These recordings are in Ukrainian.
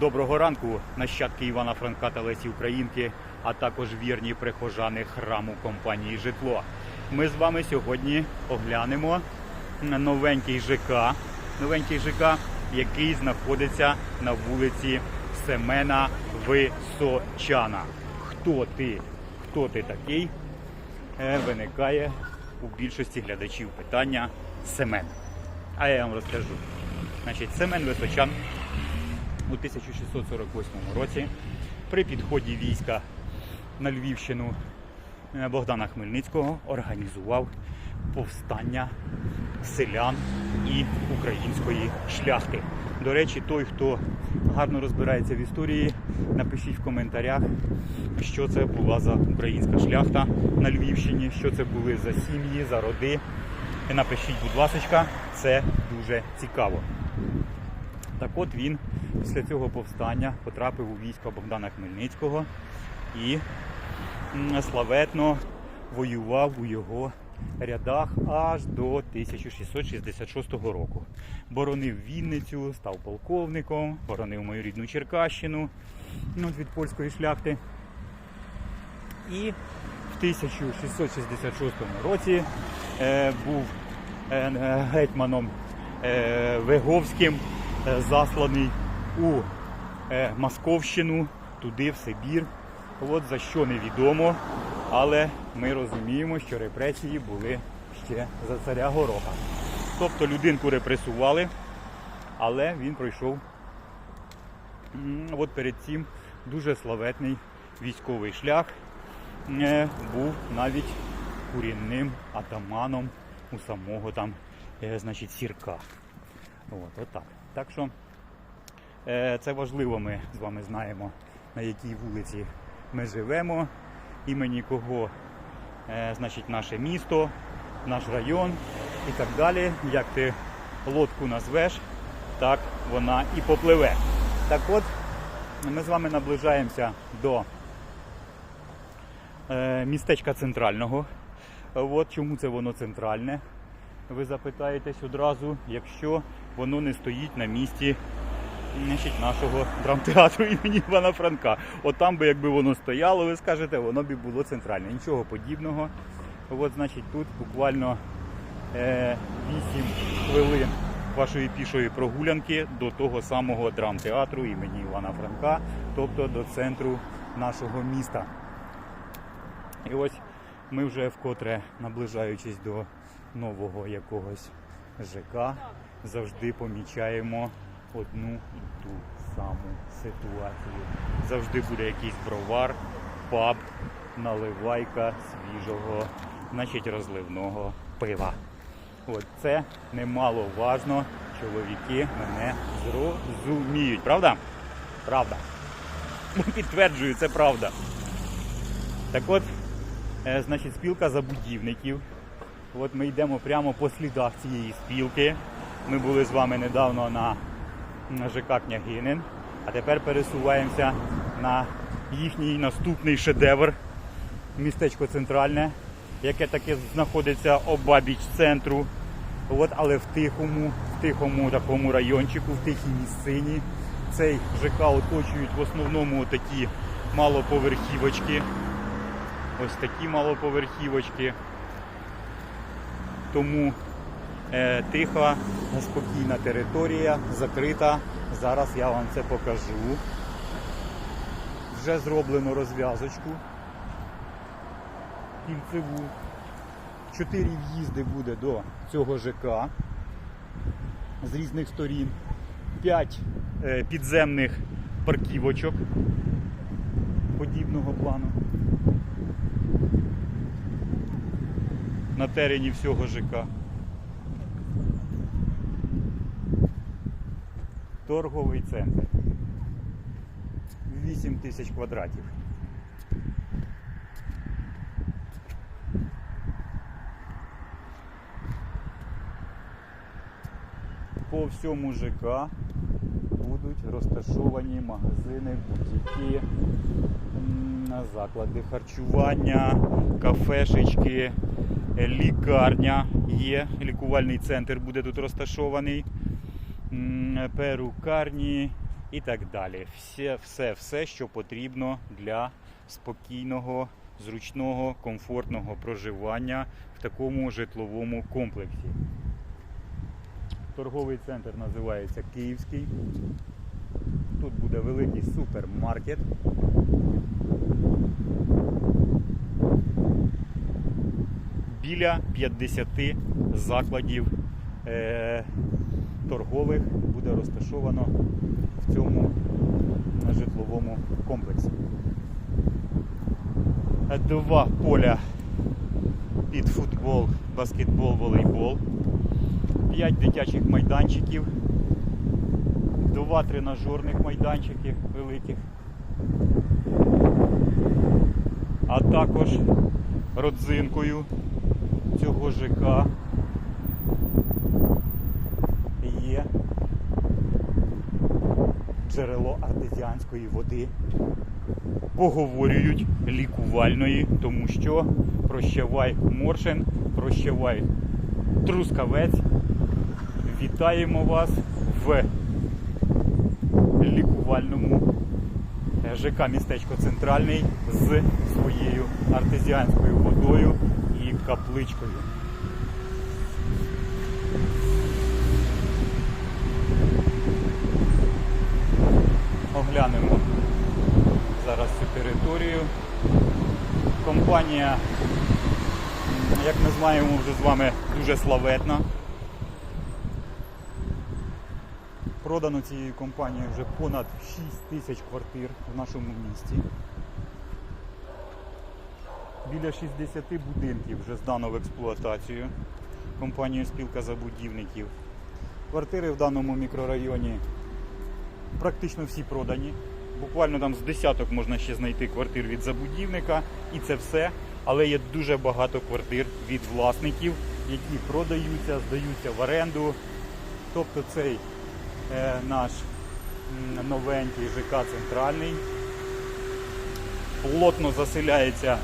Доброго ранку, нащадки Івана Франка та Лесі Українки, а також вірні прихожани храму компанії Житло. Ми з вами сьогодні оглянемо новенький ЖК, новенький ЖК, який знаходиться на вулиці Семена Височана. Хто ти? Хто ти такий? Е, Виникає у більшості глядачів питання Семен. А я вам розкажу. Значить, Семен Височан у 1648 році при підході війська на Львівщину е, Богдана Хмельницького організував повстання селян і української шляхти. До речі, той, хто гарно розбирається в історії, напишіть в коментарях, що це була за українська шляхта на Львівщині, що це були за сім'ї, за роди. Напишіть, будь ласка, це дуже цікаво. Так от він після цього повстання потрапив у військо Богдана Хмельницького і славетно воював у його рядах аж до 1666 року. Боронив Вінницю, став полковником, боронив мою рідну Черкащину ну, від польської шляхти. І в 1666 році е, був е, гетьманом е, Виговським е, засланий у е, Московщину, туди, в Сибір. От за що невідомо, але ми розуміємо, що репресії були ще за царя Гороха. Тобто людинку репресували, але він пройшов от перед цим дуже славетний військовий шлях. Е, Був навіть курінним атаманом у самого там, е, значить, сірка. От, отак. Так що е, це важливо, ми з вами знаємо, на якій вулиці ми живемо, імені кого е, значить, наше місто, наш район і так далі. Як ти лодку назвеш, так вона і попливе. Так от, ми з вами наближаємося до е, містечка центрального. От чому це воно центральне? Ви запитаєтесь одразу, якщо воно не стоїть на місці значить, нашого драмтеатру імені Івана Франка. От там би, якби воно стояло, ви скажете, воно б було центральне. Нічого подібного. От, значить, тут буквально е, 8 хвилин вашої пішої прогулянки до того самого драмтеатру імені Івана Франка, тобто до центру нашого міста. І ось ми вже вкотре наближаючись до нового якогось ЖК, завжди помічаємо одну і ту саму ситуацію. Завжди буде якийсь бровар, паб, наливайка свіжого, значить розливного пива. От це немаловажно. Чоловіки мене зрозуміють. Правда? Правда. Підтверджую, це правда. Так от, е, значить, спілка забудівників. От ми йдемо прямо по слідах цієї спілки. Ми були з вами недавно на, ЖК Княгинин, а тепер пересуваємося на їхній наступний шедевр містечко центральне, яке таке знаходиться обабіч центру. От, але в тихому, в тихому такому райончику, в тихій місцині. Цей ЖК оточують в основному такі малоповерхівочки. Ось такі малоповерхівочки. Тому е, тиха, спокійна територія, закрита. Зараз я вам це покажу. Вже зроблено розв'язочку кільцеву. Чотири в'їзди буде до цього ЖК з різних сторін. П'ять е, підземних парківочок подібного плану. На терені всього ЖК. Торговий центр. 8 тисяч квадратів. По всьому ЖК будуть розташовані магазини, бутики, м, заклади харчування, кафешечки, е, лікарня є, лікувальний центр буде тут розташований, перукарні, і так далі. Все, все, все, що потрібно для спокійного, зручного, комфортного проживання в такому житловому комплексі. Торговий центр називається Київський. Тут буде великий супермаркет. Біля 50 закладів е, торгових буде розташовано в цьому житловому комплексі. Два поля під футбол, баскетбол, волейбол, 5 дитячих майданчиків, два тренажерних майданчики великих, а також родзинкою цього ЖК є джерело артезіанської води. Поговорюють лікувальної, тому що прощавай Моршин, прощавай Трускавець. Вітаємо вас в лікувальному ЖК містечко Центральний з своєю артезіанською водою і капличкою. Оглянемо зараз цю територію. Компанія, як ми знаємо, вже з вами дуже славетна. Продано цією компанією вже понад 6 тисяч квартир в нашому місті. Біля 60 будинків вже здано в експлуатацію компанією Спілка забудівників. Квартири в даному мікрорайоні практично всі продані. Буквально там з десяток можна ще знайти квартир від забудівника, і це все. Але є дуже багато квартир від власників, які продаються, здаються в оренду. Тобто цей е, наш новенький ЖК центральний плотно заселяється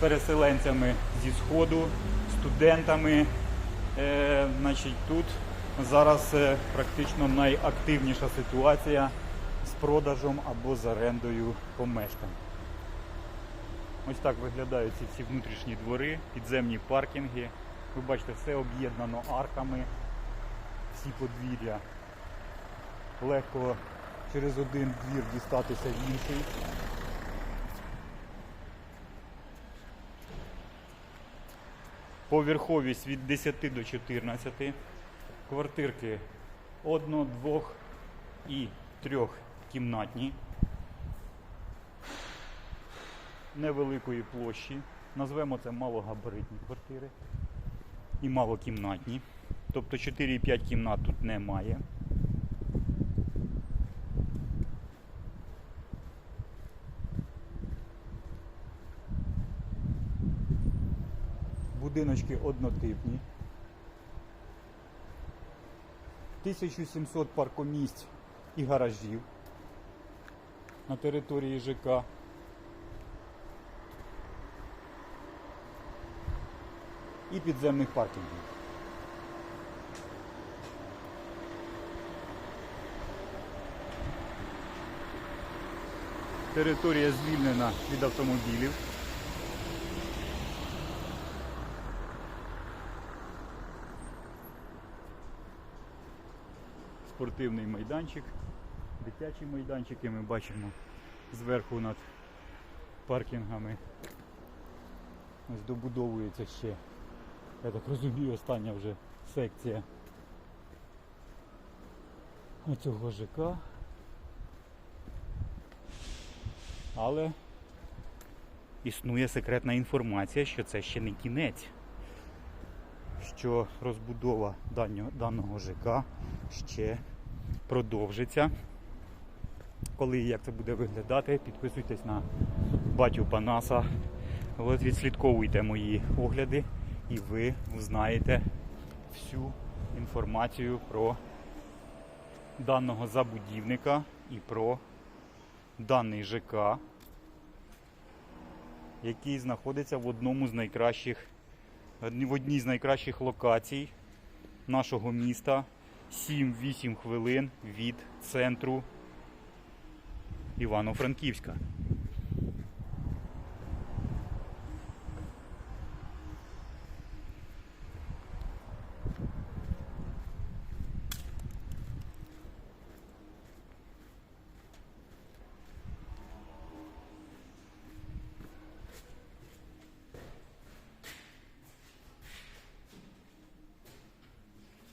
переселенцями зі Сходу, студентами. Е, значить, тут зараз е, практично найактивніша ситуація з продажем або з орендою помешкань. Ось так виглядають ці всі внутрішні двори, підземні паркінги. Ви бачите, все об'єднано арками, всі подвір'я. Легко через один двір дістатися в інший. Поверховість від 10 до 14. Квартирки одно, двох і трьох кімнатні. Невеликої площі. Назвемо це малогабаритні квартири і малокімнатні. Тобто 4,5 кімнат тут немає. Будиночки однотипні. 1700 паркомісць і гаражів на території ЖК. І підземних паркінгів. Територія звільнена від автомобілів. Спортивний майданчик, дитячі майданчики ми бачимо зверху над паркінгами. Ось добудовується ще, я так розумію, остання вже секція оцього ЖК. Але існує секретна інформація, що це ще не кінець що розбудова даного, ЖК ще продовжиться. Коли і як це буде виглядати, підписуйтесь на батю Панаса. От відслідковуйте мої огляди і ви узнаєте всю інформацію про даного забудівника і про даний ЖК, який знаходиться в одному з найкращих в одній з найкращих локацій нашого міста. 7-8 хвилин від центру Івано-Франківська.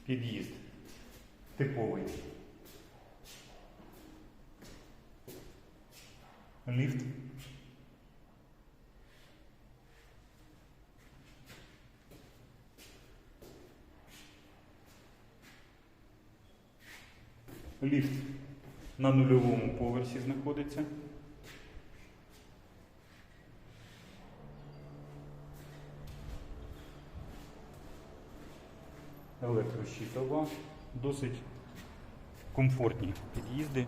Під'їзд типовий. Ліфт. Ліфт на нульовому поверсі знаходиться. Електрощитова. Досить комфортні під'їзди.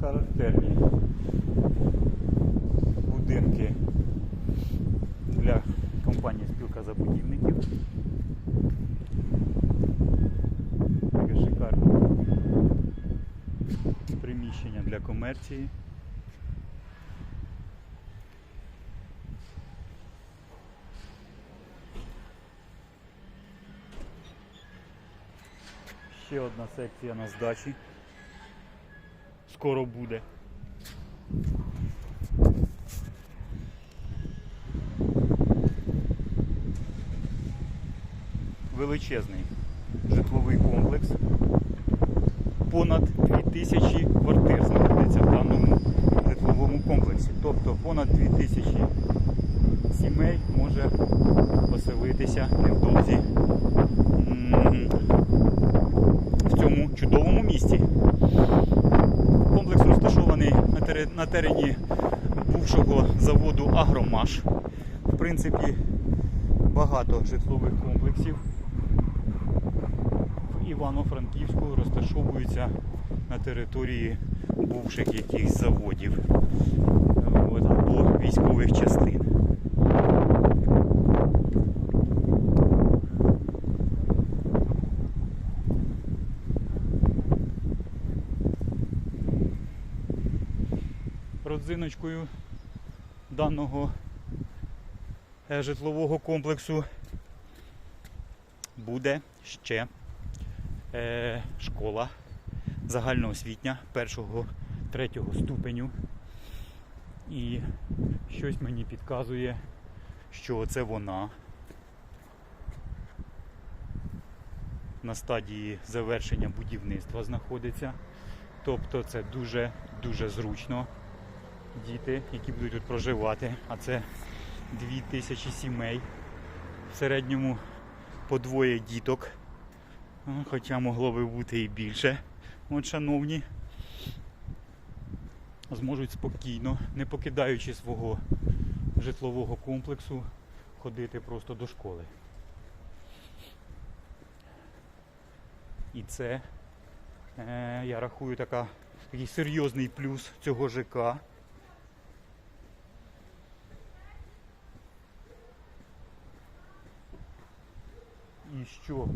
Характерні будинки для компанії спілка забудівників. Таке шикарне приміщення для комерції. Ще одна секція на здачі. Скоро буде. Величезний житловий комплекс. Понад 2000 квартир знаходиться в даному житловому комплексі. Тобто понад 2000 сімей може поселитися невдовзі в цьому чудовому місті. Комплекс розташований на терені бувшого заводу Агромаш. В принципі, багато житлових комплексів в Івано-Франківську розташовуються на території бувших якихось заводів от, або військових частин. Родзиночкою даного е, житлового комплексу буде ще е, школа загальноосвітня першого третього ступеню. І щось мені підказує, що це вона на стадії завершення будівництва знаходиться. Тобто це дуже дуже зручно. Діти, які будуть тут проживати, а це 2000 сімей. В середньому по двоє діток. Хоча могло би бути і більше. От, шановні, зможуть спокійно, не покидаючи свого житлового комплексу, ходити просто до школи. І це, е, я рахую, така, такий серйозний плюс цього ЖК. І що?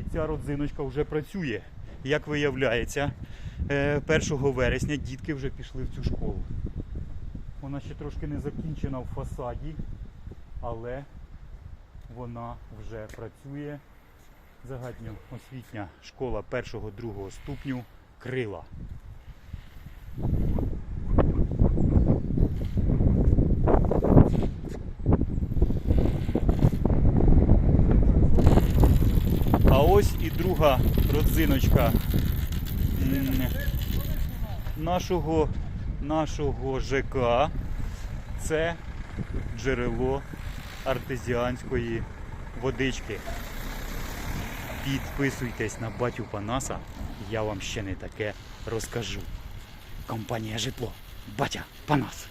І ця родзиночка вже працює. Як виявляється, е, 1 вересня дітки вже пішли в цю школу. Вона ще трошки не закінчена в фасаді, але вона вже працює. Загальноосвітня школа 1-2 ступню Крила. А ось і друга родзиночка нашого, нашого ЖК. Це джерело артезіанської водички. Підписуйтесь на батю Панаса, я вам ще не таке розкажу. Компанія житло. Батя Панас.